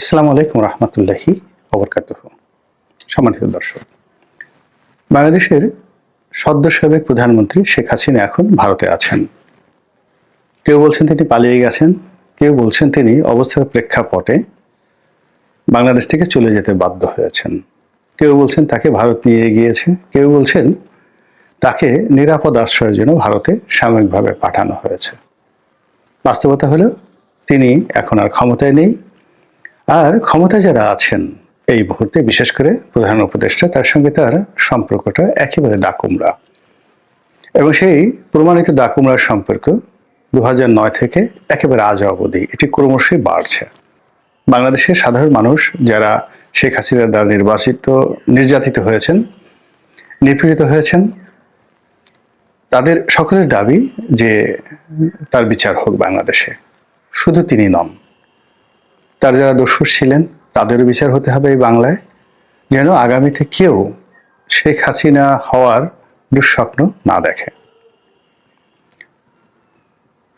আসসালামু আলাইকুম রহমতুল্লাহি অবরকাতুহ সম্মানিত দর্শক, বাংলাদেশের সদ্য সাবেক প্রধানমন্ত্রী শেখ হাসিনা এখন ভারতে আছেন। কেউ বলছেন তিনি পালিয়ে গেছেন, কেউ বলছেন তিনি অবস্থার প্রেক্ষাপটে বাংলাদেশ থেকে চলে যেতে বাধ্য হয়েছেন। কেউ বলছেন তাকে ভারত নিয়ে গিয়েছে কেউ বলছেন তাকে নিরাপদ আশ্রয়ের জন্য ভারতে সাময়িকভাবে পাঠানো হয়েছে। বাস্তবতা হলো, তিনি এখন আর ক্ষমতায় নেই আর ক্ষমতায় যারা আছেন, এই মুহূর্তে বিশেষ করে প্রধান উপদেষ্টা, তার সঙ্গে তার সম্পর্কটা একেবারে দাকুমরা এবং সেই প্রমাণিত দাকুমরার সম্পর্ক দু নয় থেকে একেবারে আজ অবধি, এটি ক্রমশই বাড়ছে। বাংলাদেশের সাধারণ মানুষ যারা শেখ হাসিনার দ্বারা নির্বাচিত, নির্যাতিত হয়েছেন, নিপীড়িত হয়েছেন, তাদের সকলের দাবি যে তার বিচার হোক বাংলাদেশে। শুধু তিনি নন তার যারা দস্যু ছিলেন, তাদেরও বিচার হতে হবে এই বাংলায়। যেন আগামীতে কেউ শেখ হাসিনা হওয়ার দুঃস্বপ্ন না দেখে।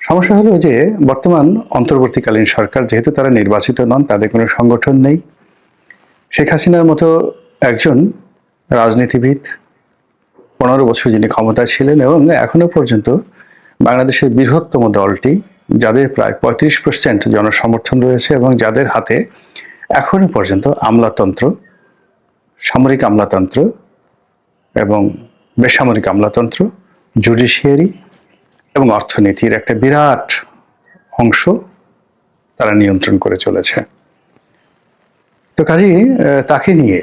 সমস্যা হলো যে, বর্তমান অন্তর্বর্তীকালীন সরকার যেহেতু তারা নির্বাচিত নন, তাদের কোনো সংগঠন নেই। শেখ হাসিনার মতো একজন রাজনীতিবিদ পনেরো বছর যিনি ক্ষমতায় ছিলেন এবং এখনও পর্যন্ত বাংলাদেশের বৃহত্তম দলটি যাদের প্রায় পঁয়ত্রিশ পার্সেন্ট জনসমর্থন রয়েছে এবং যাদের হাতে এখনও পর্যন্ত আমলাতন্ত্র, সামরিক আমলাতন্ত্র এবং বেসামরিক আমলাতন্ত্র, জুডিশিয়ারি এবং অর্থনীতির একটা বিরাট অংশ তারা নিয়ন্ত্রণ করে চলেছে। তো কাজেই তাকে নিয়ে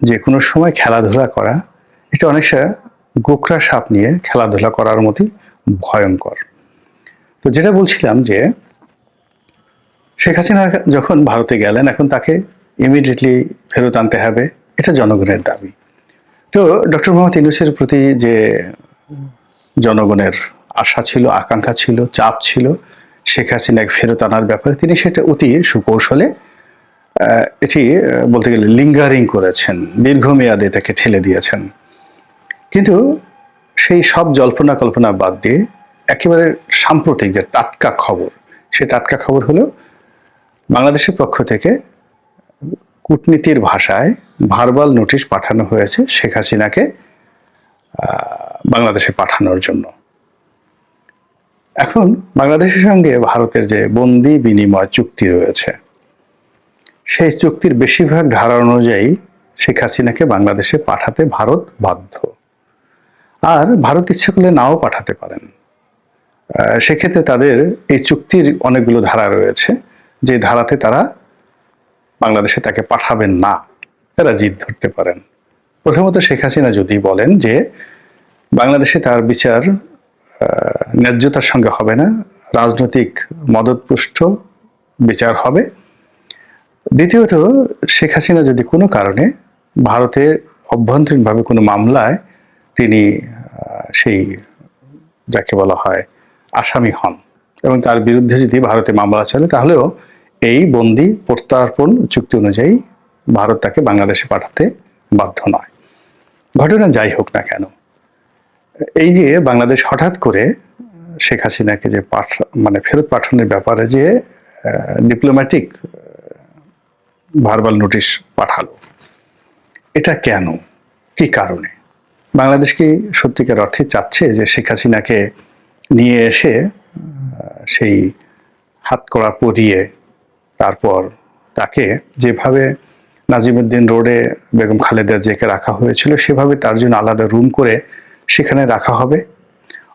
যে কোনো সময় খেলাধুলা করা, এটা অনেকটা গোকরা সাপ নিয়ে খেলাধুলা করার মতোই ভয়ঙ্কর। তো যেটা বলছিলাম যে শেখ হাসিনা যখন ভারতে গেলেন, এখন তাকে ইমিডিয়েটলি ফেরত আনতে হবে, এটা জনগণের দাবি। তো ডক্টর মোহাম্মদ ইউনুসের প্রতি যে জনগণের আশা ছিল, আকাঙ্ক্ষা ছিল, চাপ ছিল, শেখ হাসিনাকে ফেরত আনার ব্যাপারে তিনি সেটা অতি সুকৌশলে এটি বলতে গেলে লিঙ্গারিং করেছেন, দীর্ঘমেয়াদে তাকে ঠেলে দিয়েছেন। কিন্তু সেই সব জল্পনা কল্পনা বাদ দিয়ে একেবারে সাম্প্রতিক যে টাটকা খবর সে টাটকা খবর হলো বাংলাদেশের পক্ষ থেকে কূটনীতির ভাষায় ভার্বাল নোটিশ পাঠানো হয়েছে শেখ হাসিনাকে বাংলাদেশে পাঠানোর জন্য। এখন বাংলাদেশের সঙ্গে ভারতের যে বন্দি বিনিময় চুক্তি রয়েছে, সেই চুক্তির বেশিরভাগ ধারা অনুযায়ী শেখ হাসিনাকে বাংলাদেশে পাঠাতে ভারত বাধ্য। আর ভারত ইচ্ছে করলে নাও পাঠাতে পারেন। সেক্ষেত্রে তাদের এই চুক্তির অনেকগুলো ধারা রয়েছে, যে ধারাতে তারা বাংলাদেশে তাকে পাঠাবেন না, তারা জিদ ধরতে পারেন। প্রথমত শেখ হাসিনা যদি বলেন যে বাংলাদেশে তার বিচার ন্যায্যতার সঙ্গে হবে না, রাজনৈতিক মদতপুষ্ট বিচার হবে। দ্বিতীয়ত, শেখ হাসিনা যদি কোনো কারণে ভারতে অভ্যন্তরীণভাবে কোনো মামলায় তিনি সেই, যাকে বলা হয় আসামি হন এবং তার বিরুদ্ধে যদি ভারতে মামলা চলে, তাহলেও এই বন্দি প্রত্যার্পণ চুক্তি অনুযায়ী ভারত তাকে বাংলাদেশে পাঠাতে বাধ্য নয়। ঘটনা যাই হোক না কেন, এই যে বাংলাদেশ হঠাৎ করে শেখ হাসিনাকে যে পাঠ মানে ফেরত পাঠানোর ব্যাপারে যে ডিপ্লোম্যাটিক ভার্বাল নোটিশ পাঠালো, এটা কেন? কি কারণে? বাংলাদেশ কি সত্যিকার অর্থে চাচ্ছে যে শেখ হাসিনাকে নিয়ে এসে সেই হাত করা পরিয়ে তারপর তাকে যেভাবে নাজিমুদ্দিন রোডে বেগম খালেদা জেকে রাখা হয়েছিল, সেভাবে তার জন্য আলাদা রুম করে সেখানে রাখা হবে।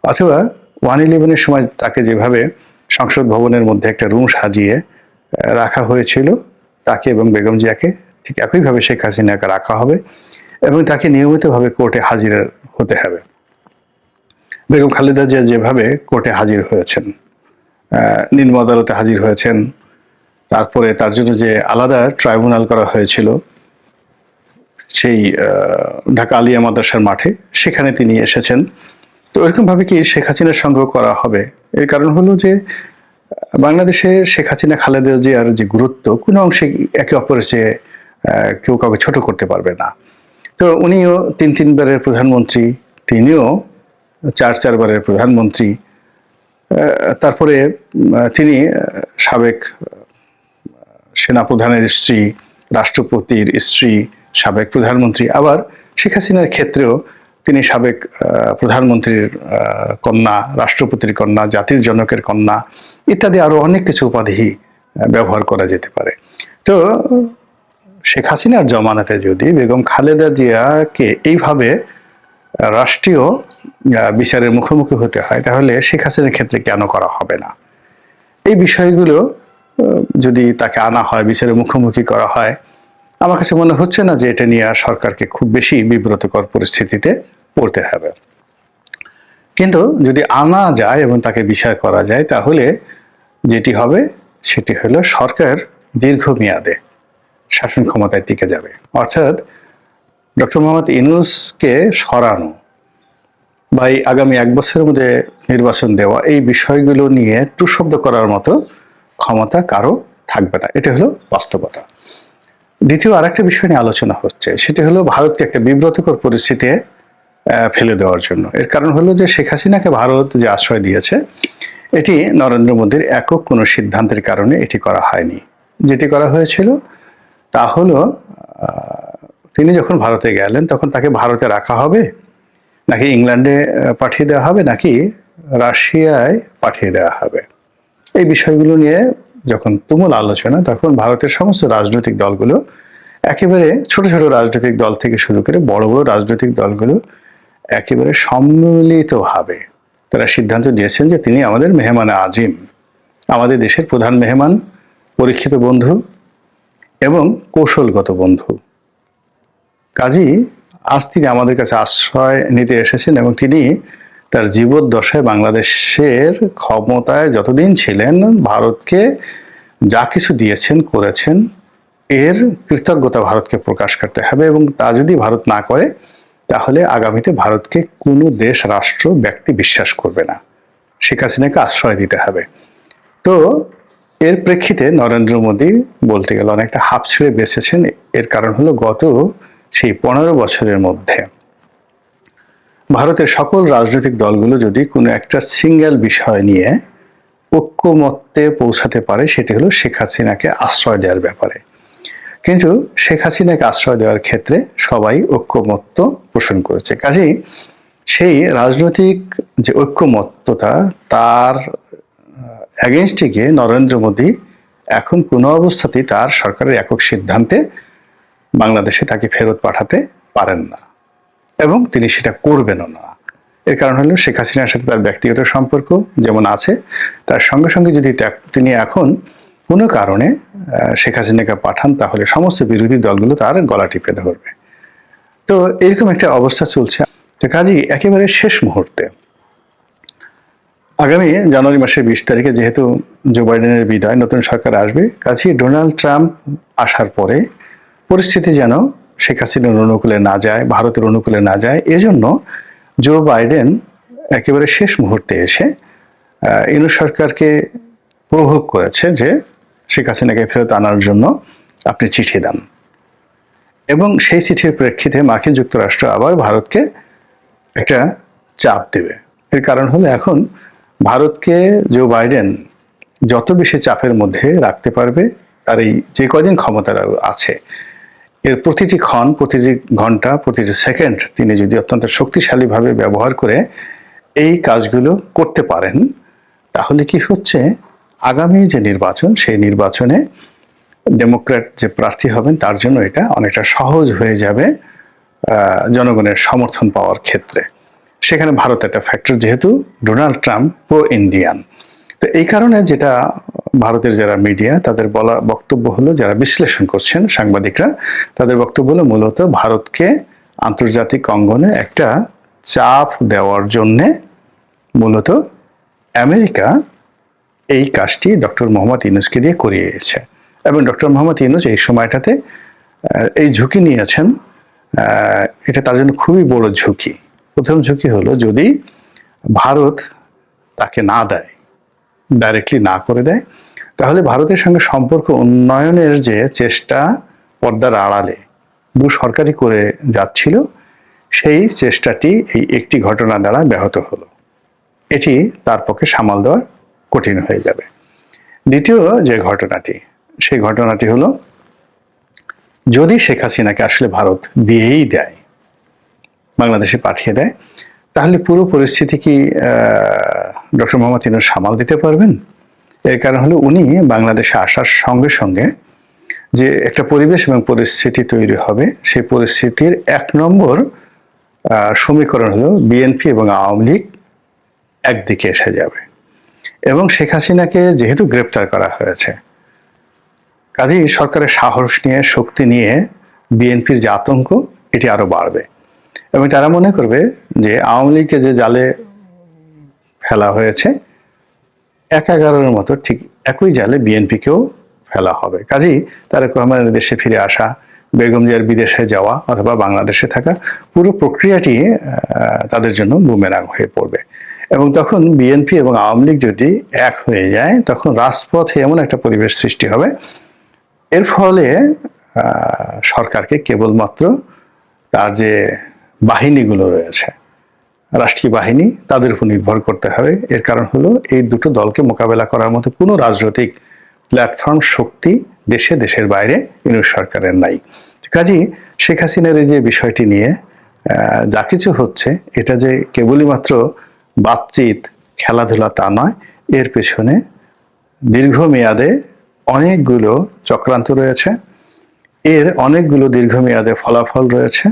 অথবা ওয়ান ইলেভেনের সময় তাকে যেভাবে সংসদ ভবনের মধ্যে একটা রুম সাজিয়ে রাখা হয়েছিল, তাকে এবং বেগম জিয়াকে ঠিক একইভাবে শেখ হাসিনাকে রাখা হবে এবং তাকে নিয়মিতভাবে কোর্টে হাজির হতে হবে। বেগম খালেদা জিয়া যেভাবে কোর্টে হাজির হয়েছেন নিম্ন আদালতে হাজির হয়েছেন, তারপরে তার জন্য যে আলাদা ট্রাইব্যুনাল করা হয়েছিল সেই ঢাকা আলিয়া মাদ্রাসার মাঠে, সেখানে তিনি এসেছেন। তো ওইরকম ভাবে কি শেখ হাসিনার সংগ্রহ করা হবে? এর কারণ হলো যে বাংলাদেশে শেখ হাসিনা, খালেদা জিয়ার যে গুরুত্ব, কোনো অংশে একে অপরের চেয়ে কেউ কাউকে ছোট করতে পারবে না। তো উনিও তিন তিনবারের প্রধানমন্ত্রী, তিনিও চার চারবারের প্রধানমন্ত্রী তারপরে তিনি সাবেক সেনাপ্রধানের স্ত্রী, রাষ্ট্রপতির স্ত্রী, সাবেক প্রধানমন্ত্রী, আবার শেখ হাসিনার ক্ষেত্রেও তিনি সাবেক প্রধানমন্ত্রীর কন্যা, রাষ্ট্রপতির কন্যা, জাতির জনকের কন্যা ইত্যাদি আরও অনেক কিছু উপাধি ব্যবহার করা যেতে পারে। তো, শেখ হাসিনার জমানাতে যদি বেগম খালেদা জিয়াকে এইভাবে রাষ্ট্রীয় বিচারের মুখোমুখি হতে হয়, তাহলে শেখ হাসিনার ক্ষেত্রে কেন করা হবে না? এই বিষয়গুলো যদি তাকে আনা হয়, বিচারের মুখোমুখি করা হয়, আমার কাছে মনে হচ্ছে না যে এটা নিয়ে আর সরকারকে খুব বেশি বিব্রতকর পরিস্থিতিতে পড়তে হবে। কিন্তু যদি আনা যায় এবং তাকে বিচার করা যায়, তাহলে যেটি হবে, সেটি হলো সরকার দীর্ঘমেয়াদে শাসন ক্ষমতায় টিকে যাবে। অর্থাৎ ডক্টর মোহাম্মদ ইনুসকে সরানো বা এই আগামী এক বছরের মধ্যে নির্বাচন দেওয়া এই বিষয়গুলো নিয়ে টু শব্দ করার মতো ক্ষমতা কারও থাকবে না। এটা হলো বাস্তবতা। দ্বিতীয় আরেকটা বিষয় নিয়ে আলোচনা হচ্ছে, সেটি হলো ভারতকে একটা বিব্রতকর পরিস্থিতিতে ফেলে দেওয়ার জন্য। এর কারণ হলো যে শেখ হাসিনাকে ভারত যে আশ্রয় দিয়েছে, এটি নরেন্দ্র মোদীর একক কোনো সিদ্ধান্তের কারণে এটি করা হয়নি। যেটি করা হয়েছিল তা হলো তিনি যখন ভারতে গেলেন, তখন তাকে ভারতে রাখা হবে নাকি ইংল্যান্ডে পাঠিয়ে দেওয়া হবে নাকি রাশিয়ায় পাঠিয়ে দেওয়া হবে? এই বিষয়গুলো নিয়ে যখন তুমুল আলোচনা, তখন ভারতের সমস্ত রাজনৈতিক দলগুলো একেবারে ছোট ছোট রাজনৈতিক দল থেকে শুরু করে বড় বড় রাজনৈতিক দলগুলো একেবারে সম্মিলিতভাবে তারা সিদ্ধান্ত নিয়েছেন যে তিনি আমাদের মেহমানে আজিম, আমাদের দেশের প্রধান মেহমান, পরীক্ষিত বন্ধু এবং কৌশলগত বন্ধু। কাজী আজ তিনি আমাদের কাছে আশ্রয় নিতে এসেছেন এবং তিনি তার জীবদ্দশায় বাংলাদেশের ক্ষমতায় যতদিন ছিলেন, ভারতকে যা কিছু দিয়েছেন, করেছেন, এর কৃতজ্ঞতা ভারতকে প্রকাশ করতে হবে এবং তা যদি ভারত না করে, তাহলে আগামীতে ভারতকে কোনো দেশ, রাষ্ট্র, ব্যক্তি বিশ্বাস করবে না। শেখ হাসিনাকে আশ্রয় দিতে হবে। তো এর প্রেক্ষিতে নরেন্দ্র মোদী বলতে গেলে অনেকটা হাফ ছেড়ে বেঁচেছেন। এর কারণ হলো গত সেই পনেরো বছরের মধ্যে। ভারতের সকল রাজনৈতিক দলগুলো যদি কোনো একটা সিঙ্গেল বিষয় নিয়ে ঐক্যমত্যে পৌঁছাতে পারে, সেটি হলো শেখ হাসিনাকে আশ্রয় দেওয়ার ব্যাপারে। কিন্তু শেখ হাসিনাকে আশ্রয় দেওয়ার ক্ষেত্রে সবাই ঐক্যমত্য পোষণ করেছে। কাজেই সেই রাজনৈতিক যে ঐক্যমত্যতা, তার অ্যাগেনস্টে গিয়ে নরেন্দ্র মোদী এখন কোনো অবস্থাতেই তার সরকারের একক সিদ্ধান্তে বাংলাদেশে তাকে ফেরত পাঠাতে পারেন না এবং তিনি সেটা করবেনও না। এর কারণ হলো শেখ হাসিনার সাথে তার ব্যক্তিগত সম্পর্ক যেমন আছে, তার সঙ্গে সঙ্গে যদি তিনি এখন কোনো কারণে শেখ হাসিনাকে পাঠান, তাহলে সমস্ত বিরোধী দলগুলো তার গলা টিপে ধরবে। তো এরকম একটা অবস্থা চলছে। তো কাজেই একেবারে শেষ মুহূর্তে। আগামী জানুয়ারি মাসের বিশ তারিখে যেহেতু জো বাইডেনের বিদায়, নতুন সরকার আসবে, কাজেই ডোনাল্ড ট্রাম্প আসার পরে পরিস্থিতি যেন শেখ হাসিনার অনুকূলে না যায়, ভারতের অনুকূলে না যায়, এজন্য জো বাইডেন একেবারে শেষ মুহূর্তে এসে ইনু সরকারকে প্রভোগ করেছে যে শেখ হাসিনাকে ফেরত আনার জন্য আপনি চিঠি দেন। এবং সেই চিঠির প্রেক্ষিতে মার্কিন যুক্তরাষ্ট্র আবার ভারতকে একটা চাপ দেবে। এর কারণ হলো এখন ভারতকে জো বাইডেন যত বেশি চাপের মধ্যে রাখতে পারবে, তার এই যে কদিন ক্ষমতা আছে এর প্রতিটি ক্ষণ, প্রতিটি ঘণ্টা, প্রতিটি সেকেন্ড তিনি যদি অত্যন্ত শক্তিশালীভাবে ব্যবহার করে এই কাজগুলো করতে পারেন, তাহলে কি হচ্ছে? আগামী যে নির্বাচন, সেই নির্বাচনে ডেমোক্র্যাট যে প্রার্থী হবেন, তার জন্য এটা অনেকটা সহজ হয়ে যাবে জনগণের সমর্থন পাওয়ার ক্ষেত্রে। সেখানে ভারত একটা ফ্যাক্টর যেহেতু ডোনাল্ড ট্রাম্প প্রো ইন্ডিয়ান তো এই কারণে যেটা ভারতের যারা মিডিয়া তাদের বলা বক্তব্য হলো, যারা বিশ্লেষণ করছেন সাংবাদিকরা, তাদের বক্তব্য হলো মূলত ভারতকে আন্তর্জাতিক অঙ্গনে একটা চাপ দেওয়ার জন্যে মূলত আমেরিকা এই কাজটি ডক্টর মোহাম্মদ ইউনুসকে দিয়ে করিয়েছে। এবং ডক্টর মোহাম্মদ ইউনুস এই সময়টাতে এই ঝুঁকি নিয়েছেন এটা তার জন্য খুবই বড় ঝুঁকি। প্রথম ঝুঁকি হলো যদি ভারত তাকে না দেয় ডাইরেক্টলি না করে দেয়, তাহলে ভারতের সঙ্গে সম্পর্ক উন্নয়নের যে চেষ্টা পর্দার আড়ালে দু সরকারি করে যাচ্ছিল, সেই চেষ্টাটি এই একটি ঘটনা দ্বারা ব্যাহত হলো। এটি তার পক্ষে সামাল দেওয়া কঠিন হয়ে যাবে। দ্বিতীয় যে ঘটনাটি, সেই ঘটনাটি হলো, যদি শেখ হাসিনাকে আসলে ভারত দিয়েই দেয়, বাংলাদেশে পাঠিয়ে দেয় তাহলে পুরো পরিস্থিতি কি ডক্টর মোহাম্মদ ইনুস সামাল দিতে পারবেন? এর কারণ হলো উনি বাংলাদেশে আসার সঙ্গে সঙ্গে যে একটা পরিবেশ এবং পরিস্থিতি তৈরি হবে, সেই পরিস্থিতির এক নম্বর সমীকরণ হলো বিএনপি এবং আওয়ামী লীগ একদিকে এসে যাবে। এবং শেখ হাসিনাকে যেহেতু গ্রেপ্তার করা হয়েছে, কাজেই সরকারের সাহস নিয়ে, শক্তি নিয়ে বিএনপির যে আতঙ্ক, এটি আরও বাড়বে। এবং তারা মনে করবে যে আওয়ামী লীগকে যে জালে ফেলা হয়েছে, এক এগারোর মতো ঠিক একই জালে বিএনপিকেও ফেলা হবে। কাজেই তারেক রহমানের দেশে ফিরে আসা, বেগম জিয়ার বিদেশে যাওয়া অথবা বাংলাদেশে থাকা পুরো প্রক্রিয়াটি তাদের জন্য বুমেরাং হয়ে পড়বে। এবং তখন বিএনপি এবং আওয়ামী লীগ যদি এক হয়ে যায়, তখন রাজপথে এমন একটা পরিবেশ সৃষ্টি হবে। এর ফলে সরকারকে কেবলমাত্র তার যে বাহিনীগুলো রয়েছে। রাষ্ট্রীয় বাহিনী তাদের উপর নির্ভর করতে হবে। এর কারণ হলো এই দুটো দলকে মোকাবেলা করার মতো কোনো রাজনৈতিক প্ল্যাটফর্ম শক্তি দেশে, দেশের বাইরে ইউনিট সরকারের নাই। কাজী শেখ হাসিনার এই যে বিষয়টি নিয়ে যা কিছু হচ্ছে, এটা যে কেবলই মাত্র বাতচিত, খেলাধুলা তা নয়, এর পেছনে দীর্ঘমেয়াদে অনেকগুলো চক্রান্ত রয়েছে। এর অনেকগুলো দীর্ঘমেয়াদে ফলাফল রয়েছে।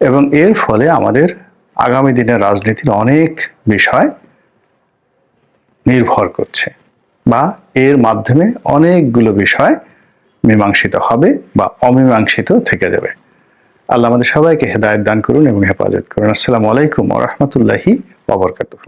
এবং এর ফলে আমাদের আগামী দিনে রাজনীতির অনেক বিষয় নির্ভর করছে বা এর মাধ্যমে অনেকগুলো বিষয় মীমাংসিত হবে বা অমীমাংসিত থেকে যাবে। আল্লাহ আমাদের সবাইকে হেদায়ত দান করুন এবং হেফাজত করুন। আসসালামু আলাইকুম রহমতুল্লাহি ওবরকাতুহ